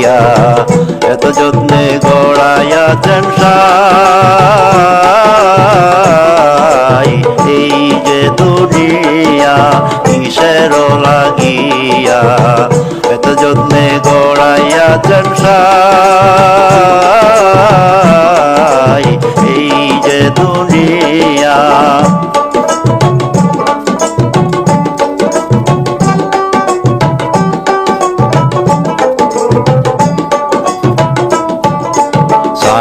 লাগিয়া এত যত্নে গড়াইয়াছেন সাই। এই যে দুনিয়া কিসের লাগিয়া এত যত্নে গড়াইয়াছেন সাই।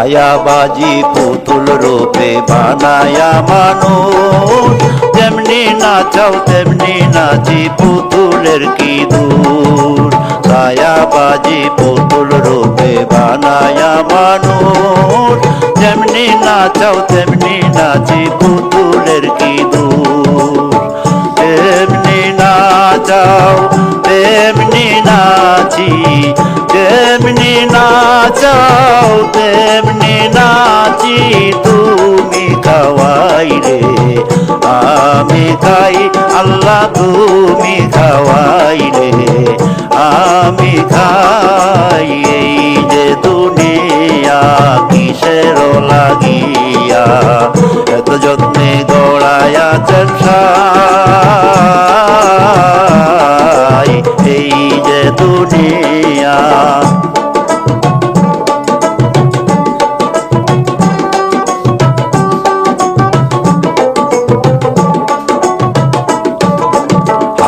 ছায়াবাজি পুতুল রূপে বানায়া মানুষ। তেমনি নাচাও, তেমনি নাচি পুতুলের কি দূর। ছায়াবাজি পুতুল রূপে বানায়া মানুষ। তেমনি নাচাও, তেমনি নাচি পুতুলের কি দূর। তেমনি নাচাও, তেমনি নাচি, তেমনি নাচাও তেমনি নাচি তুমি খাওয়াই রে। আমি খাই, আল্লাহ তুমি খাওয়াই রে। আমি খাই এই যে দুনিয়া কিসের লাগিয়া। এত যত্নে গড়ায়া চাই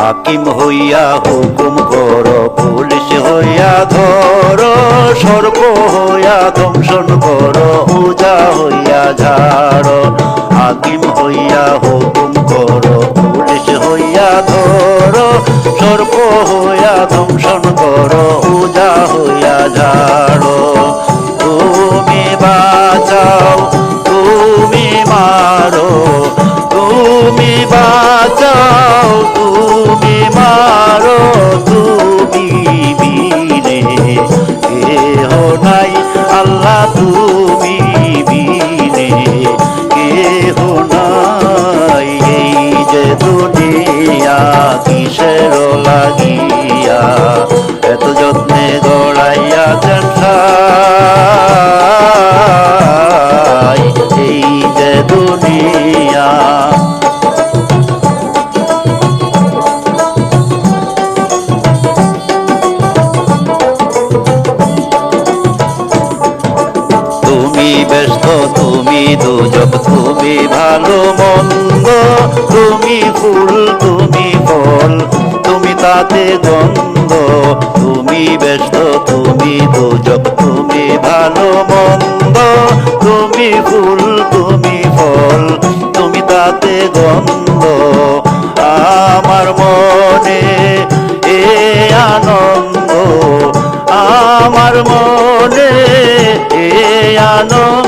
হাকিম হইয়া হুকুম কর, পুলিশ হইয়া ধর সর্ব হইয়া দংশন কর উজা হইয়া ঝাড়। হাকিম হইয়া হুকুম কর, পুলিশ হইয়া ধর সর্ব হইয়া দংশন দুজক তুমি ভালো, মন্দ। তুমি ফুল, তুমি ফল, তুমি তাতে গন্ধ তুমি ব্যস্ত, তুমি দুজক তুমি ভালো, মন্দ। তুমি ফুল, তুমি ফল, তুমি তাতে গন্ধ আমার মনে এ আনন্দ, আমার মনে এ আনন্দ।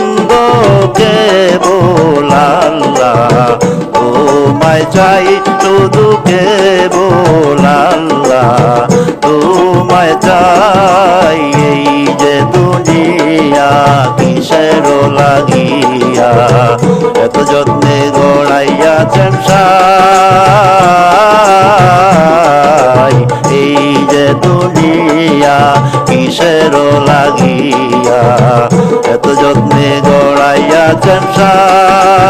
তোমায় চাই শুধু কেবল আল্লাহ, তোমায় চাই এই যে দুনিয়া কিসের লাগিয়া, এত যত্নে গড়াইয়াছেন সাই এই যে দুনিয়া কিসের লাগিয়া, এত যত্নে গড়াইয়াছেন সাই